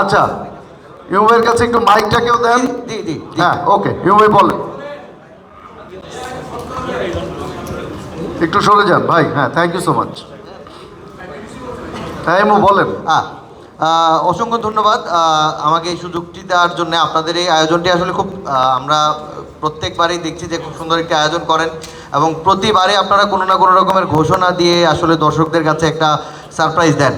আচ্ছা ইউমের কাছে একটু মাইকটা কেউ দেন। হ্যাঁ ওকে ইউমে বলেন একটু সরে যান ভাই হ্যাঁ থ্যাংক ইউ সো মাচ হ্যাঁ ইমু বলেন। আহ, অসংখ্য ধন্যবাদ। আমাকে এই সুযোগটি দেওয়ার জন্য আপনাদের এই আয়োজনটি আসলে খুব আমরা প্রত্যেকবারই দেখছি যে খুব সুন্দর একটি আয়োজন করেন এবং প্রতিবারে আপনারা কোনো না কোনো রকমের ঘোষণা দিয়ে আসলে দর্শকদের কাছে একটা সারপ্রাইজ দেন।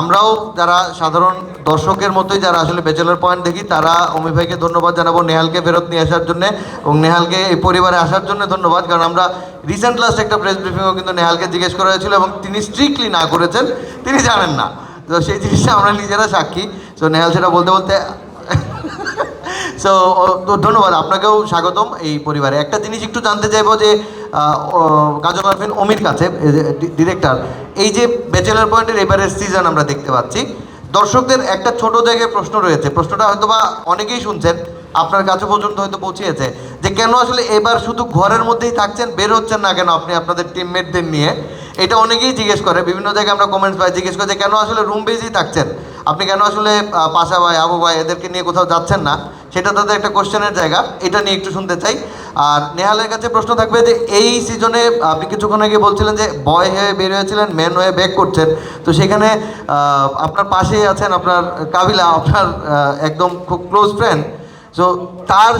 আমরাও যারা সাধারণ দর্শকের মতোই যারা আসলে ব্যাচেলার পয়েন্ট দেখি, তারা অমি ভাইকে ধন্যবাদ জানাব নেহালকে ফেরত নিয়ে আসার জন্য এবং নেহালকে এই পরিবারে আসার জন্য ধন্যবাদ, কারণ আমরা রিসেন্ট লাস্ট একটা প্রেস ব্রিফিংও কিন্তু নেহালকে জিজ্ঞেস করা হয়েছিল এবং তিনি স্ট্রিক্টলি না করেছেন, তিনি জানেন না। তো সেই জিনিসটা আমরা নিজেরা সাক্ষী। তো নেহাল সেটা বলতে বলতে সো ধন্যবাদ, আপনাকেও স্বাগতম এই পরিবারে। একটা জিনিস একটু জানতে চাইব যে কাজল আরফিন অমির কাছে ডিরেক্টর। এই যে ব্যাচেলার পয়েন্টের এবারের সিজন আমরা দেখতে পাচ্ছি। দর্শকদের একটা ছোট জায়গায় প্রশ্ন রয়েছে। প্রশ্নটা হয়তো বা অনেকেই শুনছেন, আপনার কাছে পর্যন্ত হয়তো পৌঁছিয়েছে, যে কেন আসলে এবার শুধু ঘরের মধ্যেই থাকছেন, বের হচ্ছেন না কেন আপনি আপনাদের টিমমেটদের নিয়ে? এটা অনেকেই জিজ্ঞেস করে, বিভিন্ন জায়গায় আমরা কমেন্টস পাই, জিজ্ঞেস করে যে কেন আসলে রুম বেজেই থাকছেন? আপনি কেন আসলে পাশা ভাই, আবু ভাই এদেরকে নিয়ে কোথাও যাচ্ছেন না? সেটা তাদের একটা কোশ্চেনের জায়গা। এটা নিয়ে একটু শুনতে চাই। আর নেহালের কাছে প্রশ্ন থাকবে যে, এই সিজনে আপনি কিছুক্ষণ আগে বলছিলেন যে বয় হয়ে বের হয়েছিলেন ম্যান হয়ে ব্যাক করছেন। তো সেখানে আপনার পাশেই আছেন আপনার কাবিলা, আপনার একদম খুব ক্লোজ ফ্রেন্ড সো তার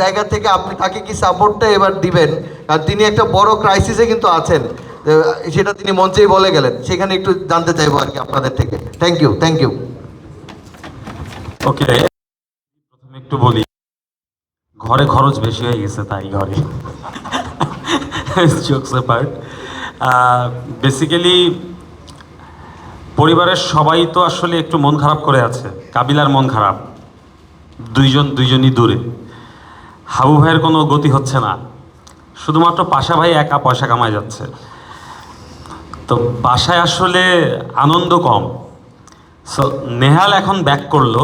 জায়গা থেকে আপনি তাকে কি সাপোর্টটা এবার দিবেন? কারণ তিনি একটা বড় ক্রাইসিসে কিন্তু আছেন। সেটা তিনি মঞ্চেই বলে গেলেন। সেখানে একটু জানতে চাইব আর কি আপনাদের থেকে। Thank you thank you okay একটু বলি, ঘরে খরচ বেশি হয়ে গেছে তাই ঘরে। বেসিক্যালি পরিবারের সবাই তো আসলে একটু মন খারাপ করে আছে। কাবিলার মন খারাপ। দুইজন, দুইজনই দূরে। হাবু ভাইয়ের কোনো গতি হচ্ছে না। শুধুমাত্র পাশা ভাই একা পয়সা কামায় যাচ্ছে। তো বাসায় আসলে আনন্দ কম। সো নেহাল এখন ব্যাক করল।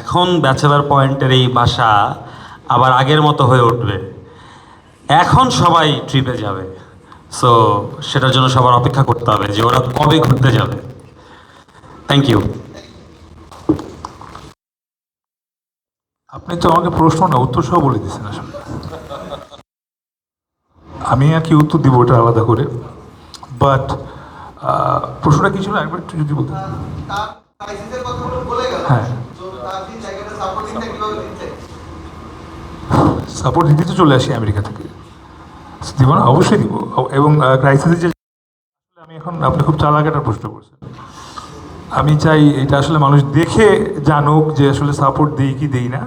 এখন ব্যাচেলার পয়েন্টের এই বাসা আবার আগের মতো হয়ে উঠবে। এখন সবাই ট্রিপে যাবে। সো সেটার জন্য সবার অপেক্ষা করতে হবে যে ওরা কবে ঘুরতে যাবে। থ্যাংক ইউ আপনি তো আমাকে প্রশ্ন না উত্তর সহ বলে দিচ্ছেন আসলে। আমি আর কি উত্তর দিব ওটা আলাদা করে। বাট প্রশ্নটা কি ছিল? একবার একটু যদি বলতেন। হ্যাঁ। সাপোর্ট দিতে তো চলে আসি আমেরিকা থেকে। দিব না? অবশ্যই দিব। এবং ক্রাইসিসে যে আমি এখন আপনি খুব চালাক একটা প্রশ্ন করছেন। আমি চাই এটা আসলে মানুষ দেখে জানুক যে আসলে সাপোর্ট দিই কি দিই না।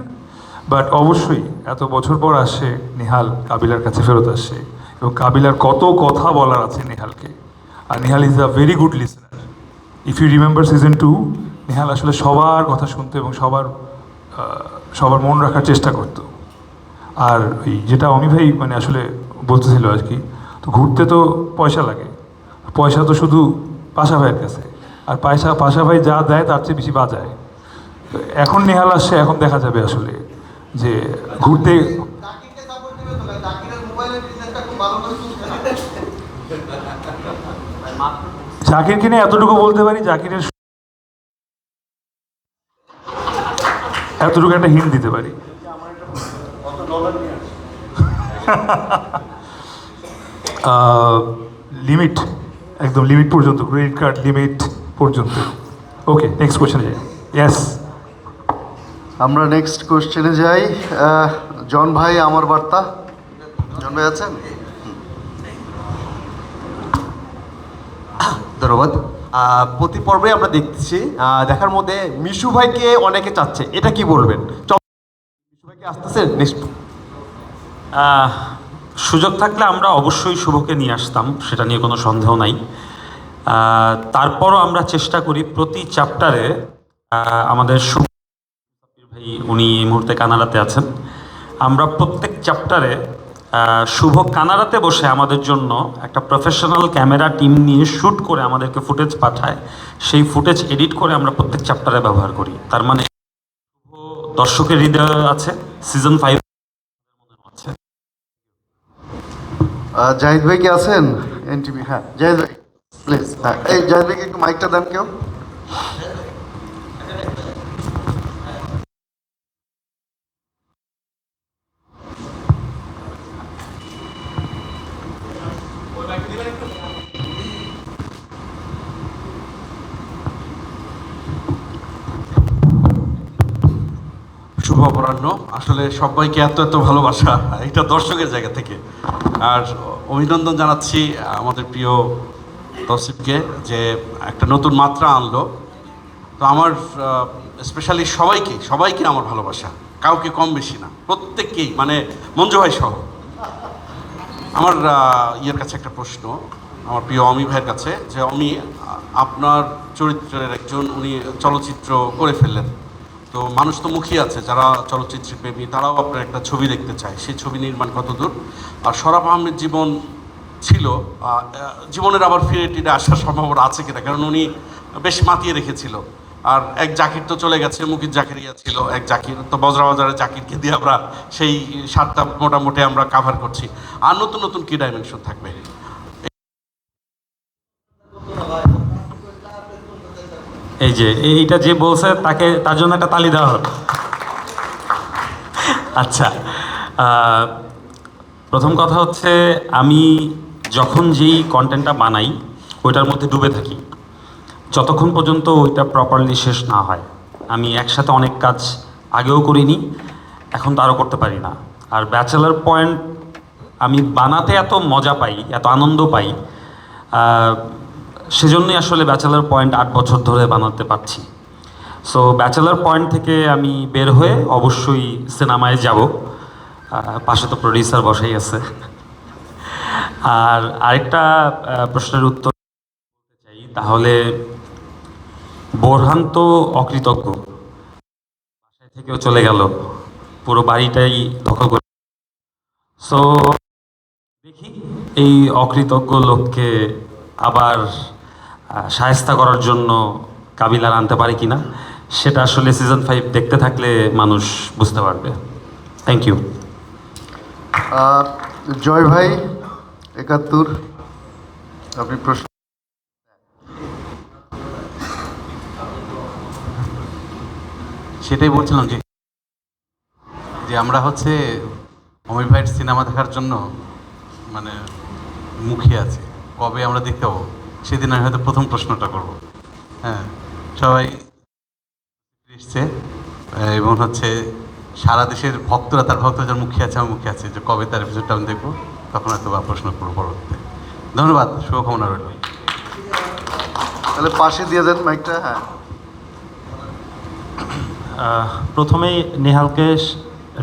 বাট অবশ্যই এত বছর পর আসছে নিহাল কাবিলার কাছে ফেরত আসছে এবং কাবিলার কত কথা বলার আছে নিহালকে। আর Nihal is a very good listener if you remember season two Nihal আসলে সবার কথা শুনতো এবং সবার সবার মন রাখার চেষ্টা করতো। আর ওই যেটা অমি ভাই মানে আসলে বলতেছিল আর কি, তো ঘুরতে তো পয়সা লাগে। পয়সা তো শুধু পাশা ভাইয়ের কাছে। আর পয়সা, পাশা ভাই যা দেয় তার চেয়ে বেশি বাজায়। তো এখন নেহাল আসছে, এখন দেখা যাবে আসলে যে ঘুরতে জাকিরকে নিয়ে এতটুকু বলতে পারি, জাকিরের এতটুকু একটা হিন্ট দিতে পারি? লিমিট একদম লিমিট পর্যন্ত ক্রেডিট কার্ড লিমিট পর্যন্ত। ওকে নেক্সট কোয়েশ্চেন যাই। ইয়েস আমরা নেক্সট কোশ্চেনে যাই। জন ভাই, আমার বার্তা। জন ভাই আছেন? ধন্যবাদ। প্রতি পর্বে আমরা দেখতেছি আহ, দেখার মধ্যে মিশু ভাইকে অনেকে চাচ্ছে। এটা কি বলবেন? আসতেছে সুযোগ থাকলে আমরা অবশ্যই শুভকে নিয়ে আসতাম সেটা নিয়ে কোনো সন্দেহ নাই। তারপরও আমরা চেষ্টা করি প্রতি চ্যাপ্টারে আমাদের শুভ ভাই উনি এই মুহূর্তে কানাডাতে আছেন। আমরা প্রত্যেক চ্যাপ্টারে শুভ কানাডাতে বসে আমাদের জন্য একটা প্রফেশনাল ক্যামেরা টিম নিয়ে শ্যুট করে আমাদেরকে ফুটেজ পাঠায়। সেই ফুটেজ এডিট করে আমরা প্রত্যেক চ্যাপ্টারে ব্যবহার করি। তার মানে দর্শকের হৃদয় আছে সিজন ফাইভ আছে। জাহিদ ভাই কি আছেন? এনটিভি হ্যাঁ জাহিদ ভাই প্লিজ হ্যাঁ এই জাহিদ ভাইকে একটু মাইকটা দেন কেউ? শুভ আসলে সবাইকে এত এত ভালোবাসা এটা দর্শকের জায়গা থেকে। আর অভিনন্দন জানাচ্ছি আমাদের প্রিয় তসিফকে যে একটা নতুন মাত্রা আনলো। তো আমার স্পেশালি সবাইকে সবাইকে আমার ভালোবাসা, কাউকে কম বেশি না, প্রত্যেককেই মানে মঞ্জু ভাই সহ। আমার ইয়ের কাছে একটা প্রশ্ন, আমার প্রিয় অমি ভাইয়ের কাছে, যে অমি আপনার চরিত্রের একজন উনি চলচ্চিত্র করে ফেললেন। তো মানুষ তো মুখী আছে, যারা চলচ্চিত্র প্রেমী তারাও আপনার একটা ছবি দেখতে চায়। সেই ছবি নির্মাণ কত দূর? আর সরাব আহমেদ জীবন ছিল জীবনের আবার ফিরে টিরে আসার সম্ভাবনা আছে কিনা? কারণ উনি বেশ মাতিয়ে রেখেছিল। আর এক জাকির তো চলে গেছে, মুকির জাকিরিয়া ছিল, এক জাকির তো বজরাবাজারের জাকিরকে দিয়ে আমরা সেই সাতটা মোটামুটি আমরা কাভার করছি। আর নতুন নতুন কি ডাইমেনশন থাকবে? এই যে এইটা যে বলছে, তাকে, তার জন্য একটা তালি দেওয়া হবে আচ্ছা প্রথম কথা হচ্ছে, আমি যখন যেই কন্টেন্টটা বানাই, ওইটার মধ্যে ডুবে থাকি। যতক্ষণ পর্যন্ত ওইটা প্রপারলি শেষ না হয়। আমি একসাথে অনেক কাজ আগেও করিনি, এখন তো আরও করতে পারি না। আর ব্যাচেলার পয়েন্ট আমি বানাতে এত মজা পাই, এত আনন্দ পাই সেজন্যই আসলে ব্যাচেলার পয়েন্ট আট বছর ধরে বানাতে পারছি। সো ব্যাচেলার পয়েন্ট থেকে আমি বের হয়ে অবশ্যই সিনেমায় যাব। পাশে তো প্রডিউসার বসেই আছে। আর আরেকটা প্রশ্নের উত্তর চাই, তাহলে বোরহান তো অকৃতজ্ঞ। বাসায় থেকেও চলে গেল। পুরো বাড়িটাই দখল করে সো দেখি এই অকৃতজ্ঞ লোককে আবার সায়স্তা করার জন্য কাবিলার আনতে পারে কিনা সেটা আসলে সিজন ফাইভ দেখতে থাকলে মানুষ বুঝতে পারবে। থ্যাংক ইউ জয় ভাই একাত্তর। আপনি প্রশ্ন সেটাই বলছিলাম যে যে আমরা হচ্ছে অমির ভাইয়ের সিনেমা দেখার জন্য মানে মুখে আছি। কবে আমরা দেখতে পাবো? সেদিন আমি হয়তো প্রথম প্রশ্নটা করব। হ্যাঁ সবাই এসছে এবং হচ্ছে সারা দেশের ভক্তরা তার ভক্ত যার মুখে আছে আমার মুখে আছে যে কবে তার এপিসোডটা আমি দেখব তখন হয়তো বা প্রশ্ন করব পরবর্তীতে। ধন্যবাদ শুভকামনা রইল। তাহলে পাশে দিয়ে দেন মাইকটা হ্যাঁ। প্রথমেই নেহালকে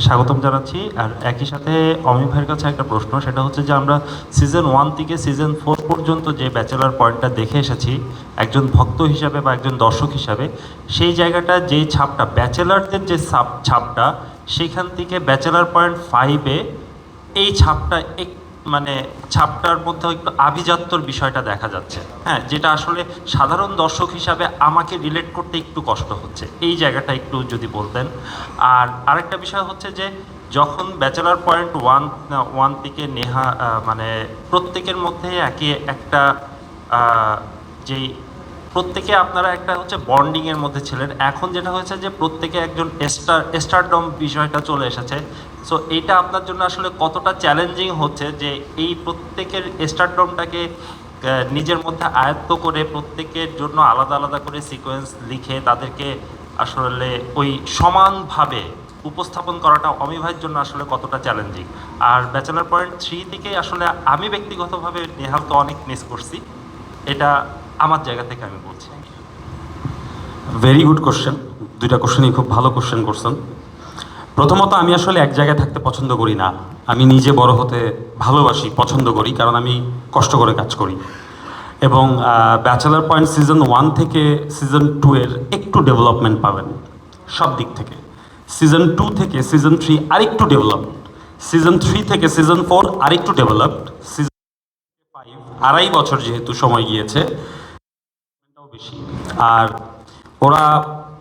স্বাগতম জানাচ্ছি। আর একই সাথে অমি ভাইয়ের কাছে একটা প্রশ্ন, সেটা হচ্ছে যে আমরা সিজন ওয়ান থেকে সিজন ফোর পর্যন্ত যে ব্যাচেলার পয়েন্টটা দেখে এসেছি, একজন ভক্ত হিসাবে বা একজন দর্শক হিসাবে, সেই জায়গাটা যে ছাপটা ব্যাচেলারদের যে ছাপ, ছাপটা, সেখান থেকে ব্যাচেলার পয়েন্ট ফাইভে এই ছাপটা এক মানে ছাপটার মধ্যে একটু আভিজাত্যর বিষয়টা দেখা যাচ্ছে। হ্যাঁ যেটা আসলে সাধারণ দর্শক হিসাবে আমাকে রিলেট করতে একটু কষ্ট হচ্ছে। এই জায়গাটা একটু যদি বলতেন। আর আরেকটা বিষয় হচ্ছে যে, যখন ব্যাচেলার পয়েন্ট ওয়ান ওয়ান থেকে নেহা মানে প্রত্যেকের মধ্যে একে একটা যেই প্রত্যেকে আপনারা একটা হচ্ছে বন্ডিং এর মধ্যে ছিলেন। এখন যেটা হয়েছে যে প্রত্যেকে একজন স্টার স্টারডম বিষয়টা চলে এসেছে। সো এইটা আপনার জন্য আসলে কতটা চ্যালেঞ্জিং হচ্ছে যে এই প্রত্যেকের স্টারডমটাকে নিজের মধ্যে আয়ত্ত করে প্রত্যেকের জন্য আলাদা আলাদা করে সিকোয়েন্স লিখে তাদেরকে আসলে ওই সমানভাবে উপস্থাপন করাটা অমিভাইয়ের জন্য আসলে কতটা চ্যালেঞ্জিং আর ব্যাচেলার পয়েন্ট থ্রি থেকে আসলে আমি ব্যক্তিগতভাবে নেহালকে অনেক মিস করছি। এটা আমার জায়গা থেকে আমি বলছি। ভেরি গুড কোশ্চেন দুইটা কোশ্চেনই খুব ভালো কোশ্চেন করছেন। প্রথমত আমি আসলে এক জায়গায় থাকতে পছন্দ করি না। আমি নিজে বড় হতে ভালোবাসি, পছন্দ করি, কারণ আমি কষ্ট করে কাজ করি। এবং ব্যাচেলার পয়েন্ট সিজন ওয়ান থেকে সিজন টু এর একটু ডেভেলপমেন্ট পাবেন, সব দিক থেকে। সিজন টু থেকে সিজন থ্রি আরেকটু ডেভেলপড সিজন থ্রি থেকে সিজন ফোর আরেকটু ডেভেলপড সিজন ফাইভ আড়াই বছর যেহেতু সময় গিয়েছে বেশি। আর ওরা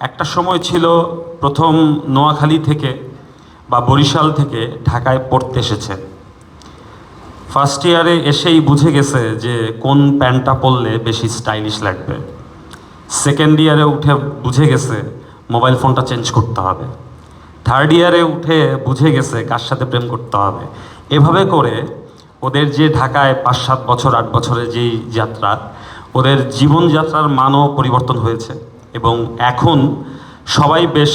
একটা সময় ছিল প্রথম নোয়াখালী থেকে বা বরিশাল থেকে ঢাকায় পড়তে এসেছে। ফার্স্ট ইয়ারে এসেই বুঝে গেছে যে কোন প্যান্টটা পরলে বেশি স্টাইলিশ লাগবে। সেকেন্ড ইয়ারে উঠে বুঝে গেছে মোবাইল ফোনটা চেঞ্জ করতে হবে। থার্ড ইয়ারে উঠে বুঝে গেছে কার সাথে প্রেম করতে হবে। এভাবে করে ওদের যে ঢাকায় পাঁচ সাত বছর, আট বছরের যেই যাত্রা ওদের জীবনযাত্রার মানও পরিবর্তন হয়েছে এবং এখন সবাই বেশ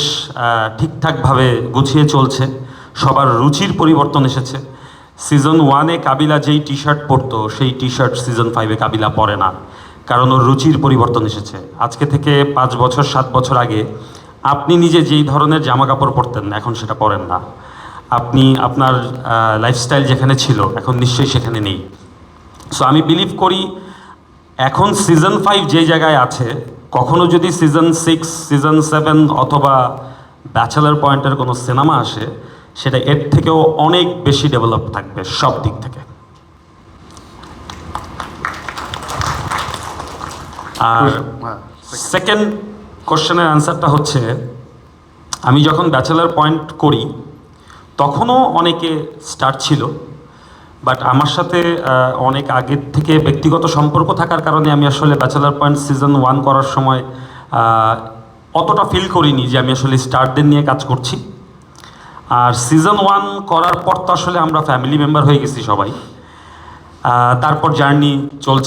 ঠিকঠাকভাবে গুছিয়ে চলছে, সবার রুচির পরিবর্তন এসেছে। সিজন ওয়ানে কাবিলা যেই টি শার্ট পরতো, সেই টি শার্ট সিজন ফাইভে কাবিলা পরে না, কারণ ওর রুচির পরিবর্তন এসেছে। আজকে থেকে পাঁচ বছর, সাত বছর আগে আপনি নিজে যেই ধরনের জামা কাপড় পরতেন, এখন সেটা পরেন না। আপনি আপনার লাইফস্টাইল যেখানে ছিল, এখন নিশ্চয়ই সেখানে নেই। সো আমি বিলিভ করি এখন সিজন ফাইভ যে জায়গায় আছে কখনো যদি সিজন সিক্স সিজন সেভেন অথবা ব্যাচেলার পয়েন্টের কোনো সিনেমা আসে সেটা এর থেকেও অনেক বেশি ডেভেলপ থাকবে সব দিক থেকে। আর সেকেন্ড কোশ্চেনের অ্যান্সারটা হচ্ছে আমি যখন ব্যাচেলার পয়েন্ট করি তখনও অনেকে স্টার্ট ছিল। বাট আমার সাথে অনেক আগের থেকে ব্যক্তিগত সম্পর্ক থাকার কারণে আমি আসলে ব্যাচেলার পয়েন্ট সিজন ওয়ান করার সময় অতটা ফিল করিনি যে আমি আসলে স্টারদের নিয়ে কাজ করছি। আর সিজন ওয়ান করার পর তো আসলে আমরা ফ্যামিলি মেম্বার হয়ে গেছি সবাই। তারপর জার্নি চলছে।